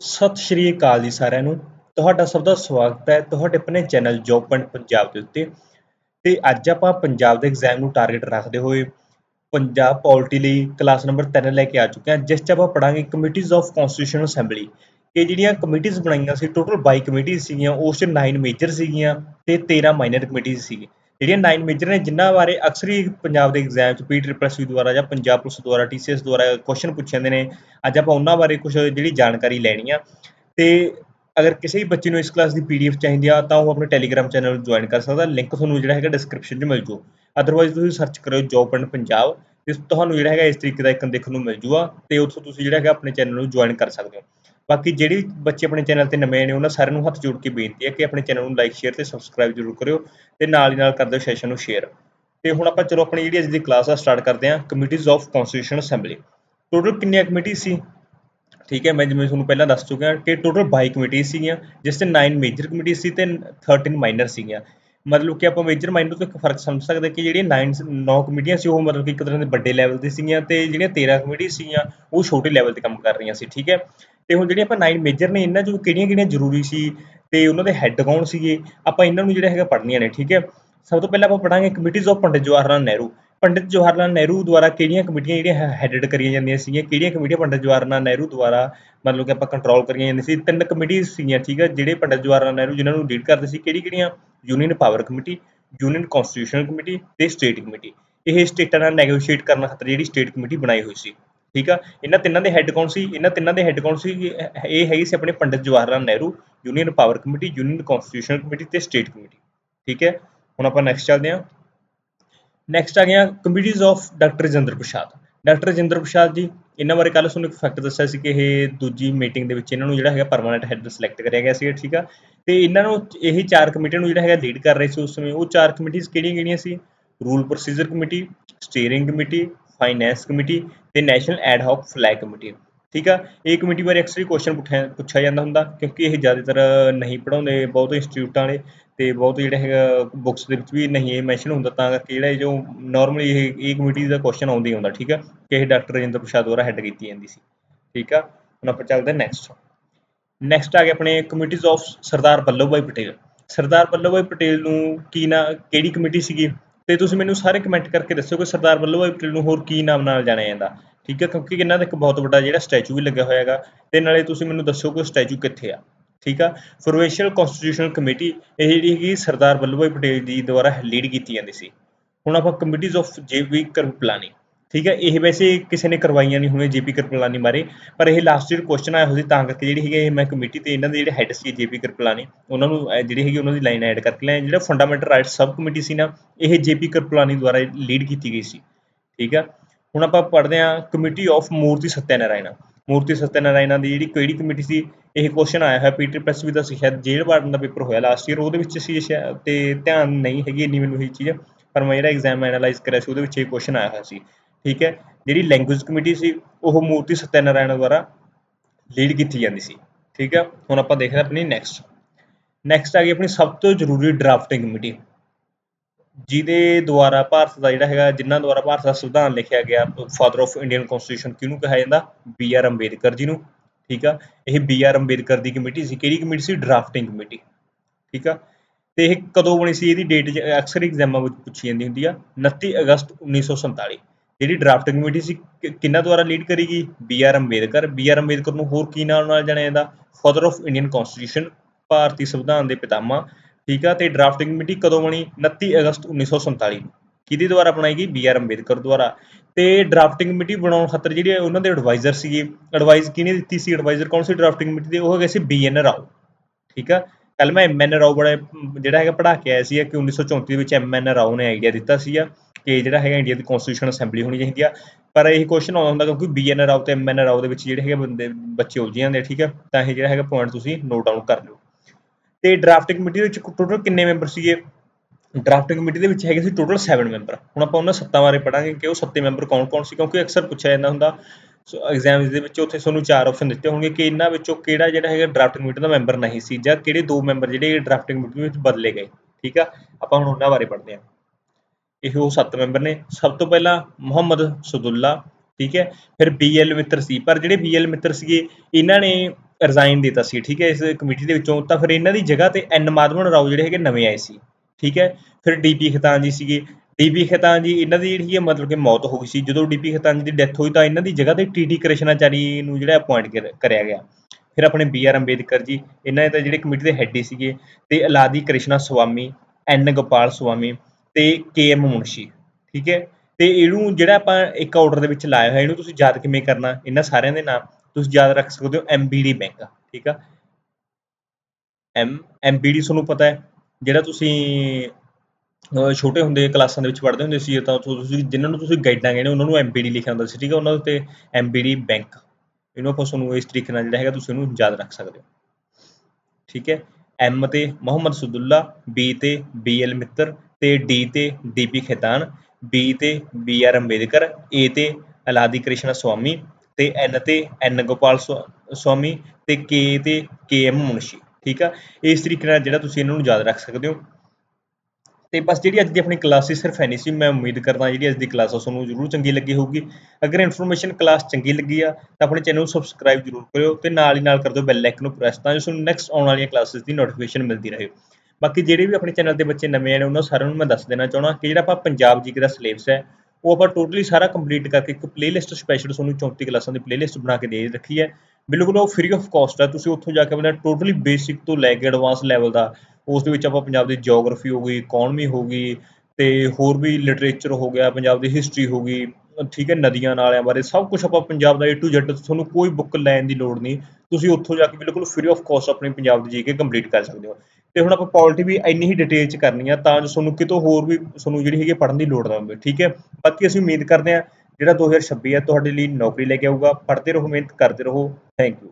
ਸਤਿ ਸ਼੍ਰੀ ਅਕਾਲ ਜੀ ਸਾਰਿਆਂ ਨੂੰ। ਤੁਹਾਡਾ ਸਭ ਦਾ ਸਵਾਗਤ ਹੈ ਤੁਹਾਡੇ ਆਪਣੇ ਚੈਨਲ ਜੋਬ ਪੁਆਇੰਟ ਪੰਜਾਬ ਦੇ ਉੱਤੇ। ਤੇ ਅੱਜ ਆਪਾਂ ਪੰਜਾਬ ਦੇ ਐਗਜ਼ਾਮ ਨੂੰ ਟਾਰਗੇਟ ਰੱਖਦੇ ਹੋਏ ਪੰਜਾਬ ਪੋਲਿਟੀ ਲਈ ਕਲਾਸ ਨੰਬਰ 3 ਲੈ ਕੇ ਆ ਚੁੱਕੇ ਹਾਂ, ਜਿਸ 'ਚ ਆਪਾਂ ਪੜਾਂਗੇ ਕਮੇਟੀਜ਼ ਆਫ ਕਨਸਟੀਟਿਊਸ਼ਨਲ ਅਸੈਂਬਲੀ ਇਹ ਜਿਹੜੀਆਂ ਕਮੇਟੀਜ਼ ਬਣਾਈਆਂ ਸੀ ਟੋਟਲ 22 ਕਮੇਟੀਜ਼ ਸੀਗੀਆਂ, ਉਸ 'ਚ 9 ਮੇਜਰ ਸੀਗੀਆਂ ਤੇ 13 ਮਾਈਨਰ ਕਮੇਟੀਜ਼ ਸੀਗੀ। ਜਿਹੜੀਆਂ 9 ਮੇਜਰ ਨੇ, ਜਿਨ੍ਹਾਂ ਬਾਰੇ ਅਕਸਰ ਹੀ ਪੰਜਾਬ ਦੇ ਐਗਜ਼ਾਮ 'ਚ ਪੀ ਟ੍ਰਿਪਲ ਸੀ ਦੁਆਰਾ ਜਾਂ ਪੰਜਾਬ ਪੁਲਿਸ ਦੁਆਰਾ ਟੀਸੀਐਸ ਦੁਆਰਾ ਕੁਐਸਚਨ ਪੁੱਛੇ ਜਾਂਦੇ ਨੇ, ਅੱਜ ਆਪਾਂ ਉਹਨਾਂ ਬਾਰੇ ਕੁਝ ਜਿਹੜੀ ਜਾਣਕਾਰੀ ਲੈਣੀ ਆ। ਤੇ ਅਗਰ ਕਿਸੇ ਵੀ ਬੱਚੇ ਨੂੰ ਇਸ ਕਲਾਸ ਦੀ ਪੀਡੀਐਫ ਚਾਹੀਦੀ ਆ, ਤਾਂ ਉਹ ਆਪਣੇ ਟੈਲੀਗ੍ਰਾਮ ਚੈਨਲ ਨੂੰ ਜੁਆਇਨ ਕਰ ਸਕਦਾ। ਲਿੰਕ ਤੁਹਾਨੂੰ ਜਿਹੜਾ ਹੈਗਾ ਡਿਸਕ੍ਰਿਪਸ਼ਨ 'ਚ ਮਿਲ ਜੂ। ਅਦਰਵਾਈਜ਼ ਤੁਸੀਂ ਸਰਚ ਕਰਿਓ ਜੌਬ ਐਂਡ ਪੰਜਾਬ ਤੇ ਤੁਹਾਨੂੰ ਜਿਹੜਾ ਹੈਗਾ ਇਸ ਤਰੀਕੇ ਦਾ ਇੱਕ ਦੇਖਣ ਨੂੰ ਮਿਲ ਜੂਗਾ, ਤੇ ਉੱਥੋਂ ਤੁਸੀਂ ਜਿਹੜਾ ਹੈਗਾ ਆਪਣੇ ਚੈਨਲ ਨੂੰ ਜੁਆਇਨ ਕਰ ਸਕਦੇ ਹੋ। ਬਾਕੀ ਜਿਹੜੇ ਬੱਚੇ ਆਪਣੇ ਚੈਨਲ ਤੇ ਨਵੇਂ ਨੇ, ਉਹਨਾਂ ਸਾਰਿਆਂ ਨੂੰ ਹੱਥ ਜੋੜ ਕੇ ਬੇਨਤੀ ਹੈ ਕਿ ਆਪਣੇ ਚੈਨਲ ਨੂੰ ਲਾਈਕ ਸ਼ੇਅਰ ਤੇ ਸਬਸਕ੍ਰਾਈਬ ਜ਼ਰੂਰ ਕਰਿਓ ਤੇ ਨਾਲ ਹੀ ਨਾਲ ਕਰ ਦਿਓ ਸੈਸ਼ਨ ਨੂੰ ਸ਼ੇਅਰ ਤੇ ਹੁਣ ਆਪਾਂ ਚਲੋ ਆਪਣੀ ਜਿਹੜੀ ਅੱਜ ਦੀ ਕਲਾਸ ਆ ਸਟਾਰਟ ਕਰਦੇ ਹਾਂ committees of constitution assembly total ਕਿੰਨੀਆਂ ਕਮੇਟੀ ਸੀ? ਠੀਕ ਹੈ, ਮੈਂ ਜਿਵੇਂ ਤੁਹਾਨੂੰ ਪਹਿਲਾਂ ਦੱਸ ਚੁੱਕਿਆ ਕਿ ਟੋਟਲ 22 ਕਮੇਟੀ ਸੀਗੀਆਂ, ਜਿਸ ਤੇ 9 ਮੇਜਰ ਕਮੇਟੀ ਸੀ ਤੇ 13 ਮਾਈਨਰ ਸੀਗੀਆਂ। ਮਤਲਬ ਕਿ ਆਪਾਂ ਮੇਜਰ ਮਾਈਨਰ ਤੋਂ ਇੱਕ ਫ਼ਰਕ ਸਮਝ ਸਕਦੇ ਕਿ ਜਿਹੜੀਆਂ 9 9 ਕਮੇਟੀਆਂ ਸੀ, ਉਹ ਮਤਲਬ ਕਿ ਇੱਕ ਤਰ੍ਹਾਂ ਦੇ ਵੱਡੇ ਲੈਵਲ ਤੇ ਸੀਗੀਆਂ ਤੇ ਜਿਹੜੀਆਂ 13 ਕਮੇਟੀ ਸੀਗੀਆਂ, ਉਹ ਛੋਟੇ ਲੈਵਲ ਤੇ ਕੰਮ ਕਰ ਰਹੀਆਂ ਸੀ, ਠੀਕ ਹੈ? ਤੇ ਹੁਣ ਜਿਹੜੀਆਂ ਆਪਾਂ 9 ਮੇਜਰ ਨੇ, ਇਹਨਾਂ ਚੋਂ ਕਿਹੜੀਆਂ ਕਿਹੜੀਆਂ ਜ਼ਰੂਰੀ ਸੀ ਤੇ ਉਹਨਾਂ ਦੇ ਹੈੱਡ ਕੌਣ ਸੀਗੇ? ਆਪਾਂ ਇਹਨਾਂ ਨੂੰ ਜਿਹੜਾ ਹੈਗਾ ਪੜ੍ਹਨੀਆਂ ਨੇ, ਠੀਕ ਹੈ? ਸਭ ਤੋਂ ਪਹਿਲਾਂ ਆਪਾਂ ਪੜਾਂਗੇ ਕਮੇਟੀਜ਼ ਆਫ ਪੰਡਿਤ ਜਵਾਹਰ ਲਾਲ ਨਹਿਰੂ ਪੰਡਿਤ ਜਵਾਹਰ ਲਾਲ ਨਹਿਰੂ ਦੁਆਰਾ ਕਿਹੜੀਆਂ ਕਮੇਟੀਆਂ ਜਿਹੜੀਆਂ ਹੈਡਡ ਕਰੀਆਂ ਜਾਂਦੀਆਂ ਸੀਗੀਆਂ? ਕਿਹੜੀਆਂ ਕਮੇਟੀਆਂ ਪੰਡਿਤ ਜਵਾਹਰ ਲਾਲ ਨਹਿਰੂ ਦੁਆਰਾ ਮਤਲਬ ਕਿ ਆਪਾਂ ਕੰਟਰੋਲ ਕਰੀਆਂ ਜਾਂਦੀਆਂ ਸੀ? ਤਿੰਨ ਕਮੇਟੀ ਸੀਗੀਆਂ, ਠੀਕ ਹੈ ਜਿਹੜੇ ਪੰਡਿਤ ਜਵਾਹਰ ਲਾਲ ਨਹਿਰੂ ਜਿਨ੍ਹਾਂ ਨੂੰ ਲੀਡ ਕਰਦੇ ਸੀ ਕਿਹੜੀ ਕਿਹੜੀਆਂ union power committee union constitutional committee ਤੇ ਸਟੇਟ ਕਮੇਟੀ ਇਹ ਸਟੇਟਾਂ ਨਾਲ ਨੈਗੋਸ਼ੀਏਟ ਕਰਨ ਖਾਤਰ ਜਿਹੜੀ ਸਟੇਟ ਕਮੇਟੀ ਬਣਾਈ ਹੋਈ ਸੀ, ਠੀਕ ਆ? ਇਹਨਾਂ ਤਿੰਨਾਂ ਦੇ ਹੈੱਡ ਕੌਣ ਸੀ? ਇਹਨਾਂ ਤਿੰਨਾਂ ਦੇ ਹੈੱਡ ਕੌਣ ਸੀ? ਇਹ ਹੈਗੀ ਸੀ ਆਪਣੇ Pandit Jawahar Lal Nehru union power committee union constitutional committee ਤੇ ਸਟੇਟ ਕਮੇਟੀ ਠੀਕ ਹੈ? ਹੁਣ ਆਪਾਂ ਨੈਕਸਟ ਚੱਲਦੇ ਹਾਂ। ਨੈਕਸਟ ਆ ਗਿਆ committees of doctor Rajendra Prasad doctor Rajendra Prasad ji, ਇਹਨਾਂ ਬਾਰੇ ਕੱਲ ਤੁਹਾਨੂੰ ਇੱਕ ਫੈਕਟ ਦੱਸਿਆ ਸੀ ਕਿ ਇਹ ਦੂਜੀ ਮੀਟਿੰਗ ਦੇ ਵਿੱਚ ਇਹਨਾਂ ਨੂੰ ਜਿਹੜਾ ਹੈਗਾ ਪਰਮਾਨੈਂਟ ਹੈੱਡ ਸਿਲੈਕਟ ਕਰਿਆ ਗਿਆ ਸੀ ਠੀਕ ਆ? ਤੇ ਇਹਨਾਂ ਨੂੰ ਇਹੀ ਚਾਰ ਕਮੇਟੀਆਂ ਨੂੰ ਜਿਹੜਾ ਹੈਗਾ ਲੀਡ ਕਰ ਰਹੇ ਸੀ ਉਸ ਸਮੇਂ। ਉਹ ਚਾਰ ਕਮੇਟੀਆਂ ਕਿਹੜੀਆਂ ਕਿਹੜੀਆਂ ਸੀ? Rule procedure committee steering committee finance committee ਤੇ national ad hoc flag committee ਠੀਕ ਆ? ਇਹ ਕਮੇਟੀ ਬਾਰੇ ਐਕਸਟਰੀ ਹੀ ਕੁਐਸਚਨ ਪੁੱਛਿਆ ਪੁੱਛਿਆ ਜਾਂਦਾ ਹੁੰਦਾ, ਕਿਉਂਕਿ ਇਹ ਜ਼ਿਆਦਾਤਰ ਨਹੀਂ ਪੜਾਉਂਦੇ ਬਹੁਤ ਇੰਸਟੀਚਿਊਟਾਂ ਵਾਲੇ ਤੇ ਬਹੁਤ ਜਿਹੜਾ ਹੈਗਾ ਬੁੱਕਸ ਦੇ ਵਿੱਚ ਵੀ ਨਹੀਂ ਇਹ ਮੈਂਸ਼ਨ ਹੁੰਦਾ, ਤਾਂ ਕਰਕੇ ਜਿਹੜਾ ਜੋ ਨਾਰਮਲੀ ਇਹ ਇਹ ਕਮੇਟੀ ਦਾ ਕੁਐਸਚਨ ਆਉਂਦਾ ਹੀ ਹੁੰਦਾ ਠੀਕ ਆ? ਕਿ ਇਹ ਡਾਕਟਰ ਰਜਿੰਦਰ ਪ੍ਰਸਾਦ ਦੁਆਰਾ ਹੈੱਡ ਕੀਤੀ ਜਾਂਦੀ ਸੀ, ਠੀਕ ਆ? ਹੁਣ ਆਪਾਂ ਚੱਲਦੇ ਨੈਕਸਟ ਨੈਕਸਟ ਆ ਗਏ ਆਪਣੇ ਕਮੇਟੀਜ਼ ਆਫ ਸਰਦਾਰ ਵੱਲਭ ਭਾਈ ਪਟੇਲ। ਸਰਦਾਰ ਵੱਲਭ ਭਾਈ ਪਟੇਲ ਨੂੰ ਕੀ ਨਾ, ਕਿਹੜੀ ਕਮੇਟੀ ਸੀਗੀ? ਤੇ ਤੁਸੀਂ ਮੈਨੂੰ ਸਾਰੇ ਕਮੈਂਟ ਕਰਕੇ ਦੱਸਿਓ ਕਿ ਸਰਦਾਰ ਵੱਲਭ ਭਾਈ ਪਟੇਲ ਨੂੰ ਹੋਰ ਕੀ ਨਾਮ ਨਾਲ ਜਾਣਿਆ ਜਾਂਦਾ। ਠੀਕ ਹੈ, ਕਿਉਂਕਿ ਇਹਨਾਂ ਦਾ ਇੱਕ ਬਹੁਤ ਵੱਡਾ ਜਿਹੜਾ ਸਟੈਚੂ ਵੀ ਲੱਗਿਆ ਹੋਇਆ ਹੈਗਾ ਤੇ ਨਾਲੇ ਤੁਸੀਂ ਮੈਨੂੰ ਦੱਸੋ ਕਿ ਸਟੈਚੂ ਕਿੱਥੇ ਆ। ਠੀਕ ਆ? ਪ੍ਰੋਵਿੰਸ਼ੀਅਲ ਕਨਸਟੀਟਿਊਸ਼ਨਲ ਕਮੇਟੀ ਇਹ ਜਿਹੜੀ ਹੈਗੀ ਸਰਦਾਰ ਵੱਲਭ ਭਾਈ ਪਟੇਲ ਜੀ ਦੁਆਰਾ ਲੀਡ ਕੀਤੀ ਜਾਂਦੀ ਸੀ। ਹੁਣ ਆਪਾਂ ਕਮੇਟੀਜ਼ ਆਫ ਜੇਪੀ ਕਰਪਲਾਨੀ ਠੀਕ ਹੈ, ਇਹ ਵੈਸੇ ਕਿਸੇ ਨੇ ਕਰਵਾਈਆਂ ਨਹੀਂ ਹੋਣੀਆਂ ਜੇਪੀ ਕਰਪਲਾਨੀ ਬਾਰੇ, ਪਰ ਇਹ ਲਾਸਟ ਈਅਰ ਕੁਐਸਚਨ ਆਇਆ ਹੋਇਆ ਸੀ, ਤਾਂ ਕਰਕੇ ਜਿਹੜੀ ਹੈਗੀ ਇਹ ਮੈਂ ਕਮੇਟੀ ਤੇ ਇਹਨਾਂ ਦੇ ਜਿਹੜੇ ਹੈੱਡ ਸੀ ਜੇਪੀ ਕਰਪਲਾਨੀ, ਉਹਨਾਂ ਨੂੰ ਜਿਹੜੀ ਹੈਗੀ ਉਹਨਾਂ ਦੀ ਲਾਈਨ ਐਡ ਕਰਕੇ ਲਿਆ ਜਿਹੜਾ ਫੰਡਾਮੈਂਟਲ ਰਾਈਟਸ ਸਬ ਕਮੇਟੀ ਸੀ ਨਾ, ਇਹ ਜੇਪੀ ਕਰਪਲਾਨੀ ਦੁਆਰਾ ਲੀਡ ਕੀਤੀ ਗਈ ਸੀ। ਠੀਕ ਆ? ਹੁਣ ਆਪਾਂ ਪੜ੍ਹਦੇ ਹਾਂ ਕਮੇਟੀ ਆਫ ਮੂਰਤੀ ਸਤਿਆਨਾਰਾਇਣਾ। ਮੂਰਤੀ ਸਤਿਆਨਾਰਾਇਣਾ ਦੀ ਜਿਹੜੀ ਕਿਹੜੀ ਕਮੇਟੀ ਸੀ, ਇਹ ਕੁਐਸਚਨ ਆਇਆ ਹੈ ਪੀਟਰ ਪ੍ਰੈਸ ਵੀ ਦਾ ਸੀ, ਸ਼ਾਇਦ ਜੇਲ੍ਹ ਵਾਰਡਨ ਦਾ ਪੇਪਰ ਹੋਇਆ ਲਾਸਟ ਈਅਰ ਉਹਦੇ ਵਿੱਚ ਸੀ ਤੇ ਧਿਆਨ ਨਹੀਂ ਹੈਗੀ ਇੰਨੀ ਮੈਨੂੰ ਇਹ ਚੀਜ਼, ਪਰ ਮੈਂ ਜਿਹੜਾ ਐਗਜ਼ਾਮ ਐਨਾਲਾਈਜ਼ ਕਰਿਆ ਸੀ, ਉਹਦੇ ਵਿੱਚ ਇਹ ਕੁਐਸਚਨ ਆਇਆ ਹੋਇਆ ਸੀ। ਠੀਕ ਹੈ, ਜਿਹੜੀ ਲੈਂਗੁਏਜ ਕਮੇਟੀ ਸੀ, ਉਹ ਮੂਰਤੀ ਸਤਿਆਨਾਰਾਇਣ ਦੁਆਰਾ ਲੀਡ ਕੀਤੀ ਜਾਂਦੀ ਸੀ, ਠੀਕ ਹੈ, ਹੁਣ ਆਪਾਂ ਦੇਖਦੇ ਹਾਂ ਆਪਣੀ ਨੈਕਸਟ ਨੈਕਸਟ ਆ ਗਈ ਆਪਣੀ ਸਭ ਤੋਂ ਜ਼ਰੂਰੀ ਡਰਾਫਟਿੰਗ ਕਮੇਟੀ ਜਿਹਦੇ ਦੁਆਰਾ ਭਾਰਤ ਦਾ ਜਿਹੜਾ ਹੈਗਾ, ਜਿਨ੍ਹਾਂ ਦੁਆਰਾ ਭਾਰਤ ਦਾ ਸੰਵਿਧਾਨ ਲਿਖਿਆ ਗਿਆ ਫਾਦਰ ਆਫ ਇੰਡੀਅਨ ਕਨਸਟੀਟਿਊਸ਼ਨ ਕਿਹਨੂੰ ਕਿਹਾ ਜਾਂਦਾ? ਬੀ ਆਰ ਅੰਬੇਦਕਰ ਜੀ ਨੂੰ, ਠੀਕ ਆ, ਇਹ ਬੀ ਆਰ ਅੰਬੇਦਕਰ ਦੀ ਕਮੇਟੀ ਸੀ, ਕਿਹੜੀ ਕਮੇਟੀ ਸੀ? ਡਰਾਫਟਿੰਗ ਕਮੇਟੀ ਠੀਕ ਆ, ਤੇ ਇਹ ਕਦੋਂ ਬਣੀ ਸੀ, ਇਹਦੀ ਡੇਟ ਅਕਸਰ ਐਗਜ਼ਾਮਾਂ ਵਿੱਚ ਪੁੱਛੀ ਜਾਂਦੀ ਹੁੰਦੀ ਆ 29 ਅਗਸਤ 1947 ਜਿਹੜੀ ਡਰਾਫਟਿੰਗ ਕਮੇਟੀ ਸੀ ਕਿੰਨਾ ਦੁਆਰਾ ਲੀਡ ਕਰੀ ਗਈ B R Ambedkar. B R Ambedkar ਨੂੰ ਹੋਰ ਕੀ ਨਾਮ ਨਾਲ ਜਾਣਿਆ ਜਾਂਦਾ? ਫਾਦਰ ਆਫ ਇੰਡੀਅਨ ਕਨਸਟੀਟਿਊਸ਼ਨ ਭਾਰਤੀ ਸੰਵਿਧਾਨ ਦੇ ਪਿਤਾਮਾ। ਠੀਕ ਆ, ਤੇ ਡਰਾਫਟਿੰਗ ਕਮੇਟੀ ਕਦੋਂ ਬਣੀ? 29 ਅਗਸਤ 1947 ਕਿਹਦੇ ਦੁਆਰਾ ਬਣਾਈ ਗਈ ਬੀ ਆਰ ਅੰਬੇਦਕਰ ਦੁਆਰਾ। ਤੇ ਡਰਾਫਟਿੰਗ ਕਮੇਟੀ ਬਣਾਉਣ ਖਾਤਰ ਜਿਹੜੇ ਉਹਨਾਂ ਦੇ ਐਡਵਾਈਜ਼ਰ ਸੀਗੇ ਐਡਵਾਈਸ ਕਿਹਨੇ ਦਿੱਤੀ ਸੀ? ਐਡਵਾਈਜ਼ਰ ਕੌਣ ਸੀ ਡਰਾਫਟਿੰਗ ਕਮੇਟੀ ਦੇ? ਉਹ ਹੈਗੇ ਸੀ ਬੀ ਐਨ ਰਾਓ ਠੀਕ ਆ? ਕੱਲ ਮੈਂ ਐਮ ਐਨ ਰਾਓ ਬੜਾ ਜਿਹੜਾ ਹੈਗਾ ਪੜ੍ਹਾ ਕੇ ਆਇਆ ਸੀ ਕਿ 1934 ਦੇ ਵਿੱਚ ਐਮ ਐਨ ਰਾਓ ਨੇ ਆਈਡੀਆ ਦਿੱਤਾ ਸੀਗਾ। ਕਿ ਜਿਹੜਾ ਹੈਗਾ ਇੰਡੀਆ ਦੀ ਕਨਸਟੀਟਿਊਸ਼ਨ ਅਸੈਂਬਲੀ ਹੋਣੀ ਚਾਹੀਦੀ ਆ। ਪਰ ਇਹ ਕੁਐਸਚਨ ਆਉਂਦਾ ਹੁੰਦਾ ਕਿਉਂਕਿ ਬੀ ਐਨ ਰਾਓ ਤੇ ਐਮ ਐਨ ਰਾਓ ਦੇ ਵਿੱਚ ਜਿਹੜੇ ਹੈਗੇ ਬੰਦੇ, ਬੱਚੇ ਉਲਝੇ ਜਾਂਦੇ ਠੀਕ ਹੈ ਤਾਂ ਇਹ ਜਿਹੜਾ ਹੈਗਾ ਪੁਆਇੰਟ ਤੁਸੀਂ ਨੋਟ ਡਾਊਨ ਕਰ ਲਿਓ। ਤੇ ਡਰਾਫਟ ਕਮੇਟੀ ਦੇ ਵਿੱਚ ਟੋਟਲ ਕਿੰਨੇ ਮੈਂਬਰ ਸੀਗੇ? ਡਰਾਫਟ ਕਮੇਟੀ ਦੇ ਵਿੱਚ ਹੈਗੇ ਸੀ ਟੋਟਲ 7 ਮੈਂਬਰ ਹੁਣ ਆਪਾਂ ਉਹਨਾਂ ਸੱਤਾਂ ਬਾਰੇ ਪੜਾਂਗੇ ਕਿ ਉਹ ਸੱਤੇ ਮੈਂਬਰ ਕੌਣ-ਕੌਣ ਸੀ? ਕਿਉਂਕਿ ਅਕਸਰ ਪੁੱਛਿਆ ਜਾਂਦਾ ਹੁੰਦਾ, ਸੋ ਐਗਜ਼ਾਮਸ ਦੇ ਵਿੱਚ ਉੱਥੇ ਤੁਹਾਨੂੰ ਚਾਰ ਆਪਸ਼ਨ ਦਿੱਤੇ ਹੋਣਗੇ ਕਿ ਇਹਨਾਂ ਵਿੱਚੋਂ ਕਿਹੜਾ ਜਿਹੜਾ ਹੈਗਾ ਡਰਾਫਟ ਕਮੇਟੀ ਦਾ ਮੈਂਬਰ ਨਹੀਂ ਸੀ ਜਾਂ ਕਿਹੜੇ ਦੋ ਮੈਂਬਰ ਜਿਹੜੇ ਡਰਾਫਟ ਕਮੇਟੀ ਵਿੱਚ ਬਦਲੇ ਗਏ, ਠੀਕ ਆ? ਆਪਾਂ ਹੁਣ ਉਹਨਾਂ ਬਾਰੇ ਪੜ੍ਹਦੇ ਹਾਂ। ਇਹ ਉਹ ਸੱਤ ਮੈਂਬਰ ਨੇ। ਸਭ ਤੋਂ ਪਹਿਲਾਂ ਮੁਹੰਮਦ ਸਦੁੱਲਾ, ਠੀਕ ਹੈ। ਫਿਰ ਬੀਐਲ ਮਿੱਤਰ ਸੀ। ਪਰ ਜਿਹੜੇ ਬੀਐਲ ਮਿੱਤਰ ਸੀਗੇ, ਇਹਨਾਂ ਨੇ ਰਿਜ਼ਾਈਨ ਦਿੱਤਾ ਸੀ, ਠੀਕ ਹੈ, ਇਸ ਕਮੇਟੀ ਦੇ ਵਿੱਚੋਂ। ਤਾਂ ਫਿਰ ਇਹਨਾਂ ਦੀ ਜਗ੍ਹਾ ਤੇ ਐਨ ਮਾਧਵਨ ਰਾਓ ਜਿਹੜੇ ਹੈਗੇ ਨਵੇਂ ਆਏ ਸੀ, ਠੀਕ ਹੈ। ਫਿਰ ਡੀਪੀ ਖਤਾਨ ਜੀ ਸੀਗੇ। ਡੀਪੀ ਖਤਾਨ ਜੀ, ਇਹਨਾਂ ਦੀ ਜਿਹੜੀ ਹੈ ਮਤਲਬ ਕਿ ਮੌਤ ਹੋ ਗਈ ਸੀ। ਜਦੋਂ ਡੀਪੀ ਖਤਾਨ ਜੀ ਦੀ ਡੈਥ ਹੋਈ, ਤਾਂ ਇਹਨਾਂ ਦੀ ਜਗ੍ਹਾ ਤੇ ਟੀਟੀ ਕ੍ਰਿਸ਼ਨਾਚਾਰੀ ਨੂੰ ਜਿਹੜਾ ਅਪਾਇੰਟ ਕਰਿਆ ਗਿਆ। ਫਿਰ ਆਪਣੇ ਬੀ ਆਰ ਅੰਬੇਦਕਰ ਜੀ, ਇਹਨਾਂ ਦੇ ਤਾਂ ਜਿਹੜੇ ਕਮੇਟੀ ਦੇ ਹੈੱਡ ਸੀਗੇ। ਤੇ ਅਲਾਦੀ ਕ੍ਰਿਸ਼ਨਾ ਸਵਾਮੀ, ਐਨ ਗੋਪਾਲ ਸਵਾਮੀ ਤੇ ਕੇ ਐਮ ਮੁਨਸ਼ੀ ਠੀਕ ਹੈ? ਤੇ ਇਹਨੂੰ ਜਿਹੜਾ ਆਪਾਂ ਇੱਕ ਆਰਡਰ ਦੇ ਵਿੱਚ ਲਾਇਆ ਹੋਇਆ, ਇਹਨੂੰ ਤੁਸੀਂ ਯਾਦ ਕਿਵੇਂ ਕਰਨਾ? ਇਹਨਾਂ ਸਾਰਿਆਂ ਦੇ ਨਾਮ ਤੁਸੀਂ ਯਾਦ ਰੱਖ ਸਕਦੇ ਹੋ ਐਮਬੀਡੀ ਬੈਂਕ ਠੀਕ ਆ? ਐਮ ਐਮਬੀਡੀ ਤੁਹਾਨੂੰ ਪਤਾ ਹੈ, ਜਿਹੜਾ ਤੁਸੀਂ ਛੋਟੇ ਹੁੰਦੇ ਕਲਾਸਾਂ ਦੇ ਵਿੱਚ ਪੜ੍ਹਦੇ ਹੁੰਦੇ ਸੀ, ਤਾਂ ਤੁਸੀਂ, ਜਿਨ੍ਹਾਂ ਨੂੰ ਤੁਸੀਂ ਗਾਈਡਾਂ ਕਹਿੰਦੇ ਉਹਨਾਂ ਨੂੰ ਐਮਬੀਡੀ ਲਿਖਿਆ ਹੁੰਦਾ ਸੀ ਠੀਕ ਹੈ ਉਹਨਾਂ ਦੇ ਉੱਤੇ ਐਮਬੀਡੀ ਬੈਂਕ ਇਹਨੂੰ ਆਪਾਂ ਤੁਹਾਨੂੰ ਇਸ ਤਰੀਕੇ ਨਾਲ ਜਿਹੜਾ ਹੈਗਾ, ਤੁਸੀਂ ਇਹਨੂੰ ਯਾਦ ਰੱਖ ਸਕਦੇ ਹੋ। ਠੀਕ ਹੈ? ਐਮ ਤੇ ਮੁਹੰਮਦ ਸਦੁੱਲਾ ਬੀ ਤੇ ਬੀ ਐਲ ਮਿੱਤਰ ਤੇ ਡੀ ਤੇ ਡੀਪੀ ਖੇਤਾਨ, ਬੀ ਤੇ ਬੀ ਆਰ ਅੰਬੇਦਕਰ, ਏ ਤੇ ਅਲਾਦੀ ਕ੍ਰਿਸ਼ਨ ਸਵਾਮੀ ਤੇ ਐਨ ਤੇ ਐਨ ਗੋਪਾਲ ਸਵਾ- ਸਵਾਮੀ ਤੇ ਕੇ ਤੇ ਕੇ ਐਮ ਮੁਨਸ਼ੀ, ਠੀਕ ਆ? ਇਸ ਤਰੀਕੇ ਨਾਲ ਜਿਹੜਾ ਤੁਸੀਂ ਇਹਨਾਂ ਨੂੰ ਯਾਦ ਰੱਖ ਸਕਦੇ ਹੋ। ਤੇ ਬਸ ਜਿਹੜੀ ਅੱਜ ਦੀ ਆਪਣੀ ਕਲਾਸ ਸੀ ਸਿਰਫ ਐਨੀ ਸੀ, ਮੈਂ ਉਮੀਦ ਕਰਦਾ ਜਿਹੜੀ ਅੱਜ ਦੀ ਕਲਾਸ ਆ ਤੁਹਾਨੂੰ ਜ਼ਰੂਰ ਚੰਗੀ ਲੱਗੀ ਹੋਊਗੀ। ਅਗਰ ਇਨਫੋਰਮੇਸ਼ਨ ਕਲਾਸ ਚੰਗੀ ਲੱਗੀ ਆ, ਤਾਂ ਆਪਣੇ ਚੈਨਲ ਨੂੰ ਸਬਸਕ੍ਰਾਈਬ ਜ਼ਰੂਰ ਕਰਿਓ ਤੇ ਨਾਲ ਹੀ ਨਾਲ ਕਰ ਦਿਓ ਬੈਲ ਆਈਕਨ ਨੂੰ ਪ੍ਰੈਸ ਤਾਂ ਜੋ ਤੁਹਾਨੂੰ ਨੈਕਸਟ ਆਉਣ ਵਾਲੀਆਂ ਕਲਾਸਿਸ ਦੀ ਨੋਟੀਫਿਕੇਸ਼ਨ ਮਿਲਦੀ ਰਹੇ। ਬਾਕੀ ਜਿਹੜੇ ਵੀ ਆਪਣੇ ਚੈਨਲ ਦੇ ਬੱਚੇ ਨਵੇਂ ਆਏ ਨੇ, ਉਹਨਾਂ ਸਾਰਿਆਂ ਨੂੰ ਮੈਂ ਦੱਸ ਦੇਣਾ ਚਾਹਣਾ ਕਿ ਜਿਹੜਾ ਆਪਾਂ ਪੰਜਾਬ ਜੀਕੇ ਦਾ ਸਿਲੇਬਸ ਹੈ, ਉਹ ਆਪਾਂ ਟੋਟਲੀ ਸਾਰਾ ਕੰਪਲੀਟ ਕਰਕੇ ਇੱਕ ਪਲੇਲਿਸਟ ਸਪੈਸ਼ਲ ਤੁਹਾਨੂੰ 34 ਕਲਾਸਾਂ ਦੀ ਪਲੇਲਿਸਟ ਬਣਾ ਕੇ ਦੇ ਰੱਖੀ ਹੈ। ਬਿਲਕੁਲ ਉਹ ਫ੍ਰੀ ਆਫ ਕਾਸਟ ਹੈ, ਤੁਸੀਂ ਉੱਥੋਂ ਜਾ ਕੇ ਆਪਣਾ ਟੋਟਲੀ ਬੇਸਿਕ ਤੋਂ ਲੈ ਕੇ ਐਡਵਾਂਸ ਲੈਵਲ ਦਾ, ਉਸ ਦੇ ਵਿੱਚ ਆਪਾਂ ਪੰਜਾਬ ਦੀ ਜੀਓਗ੍ਰਾਫੀ ਹੋ ਗਈ ਇਕਨੋਮੀ ਹੋ ਗਈ ਤੇ ਹੋਰ ਵੀ ਲਿਟਰੇਚਰ ਹੋ ਗਿਆ, ਪੰਜਾਬ ਦੀ ਹਿਸਟਰੀ ਹੋ ਗਈ, ਠੀਕ ਹੈ, ਨਦੀਆਂ ਨਾਲਿਆਂ ਬਾਰੇ ਸਭ ਕੁਝ ਆਪਾਂ ਪੰਜਾਬ ਦਾ A to Z ਤੁਹਾਨੂੰ ਕੋਈ ਬੁੱਕ ਲੈਣ ਦੀ ਲੋੜ ਨਹੀਂ। ਤੁਸੀਂ ਉੱਥੋਂ ਜਾ ਕੇ ਬਿਲਕੁਲ ਫ੍ਰੀ ਆਫ ਕਾਸਟ ਆਪਣੀ ਪੰਜਾਬ ਦੀ ਜੀਕੇ ਕੰਪਲੀਟ ਕਰ ਸਕਦੇ ਹੋ। ਤੇ ਹੁਣ ਆਪਾਂ ਪੋਲਿਟੀ ਵੀ ਇੰਨੀ ਹੀ ਡਿਟੇਲ ਚ ਕਰਨੀ ਆ, ਤਾਂ ਜੋ ਤੁਹਾਨੂੰ ਕਿਤੋਂ ਹੋਰ ਵੀ ਤੁਹਾਨੂੰ ਜਿਹੜੀ ਹੈਗੀ ਪੜ੍ਹਨ ਦੀ ਲੋੜ ਨਾ ਹੋਵੇ, ਠੀਕ ਹੈ? ਬਾਕੀ ਅਸੀਂ ਉਮੀਦ ਕਰਦੇ ਹਾਂ ਜਿਹੜਾ 2026 ਹੈ ਤੁਹਾਡੇ ਲਈ ਨੌਕਰੀ ਲੈ ਕੇ ਆਊਗਾ, ਪੜ੍ਹਦੇ ਰਹੋ, ਮਿਹਨਤ ਕਰਦੇ ਰਹੋ ਥੈਂਕ ਯੂ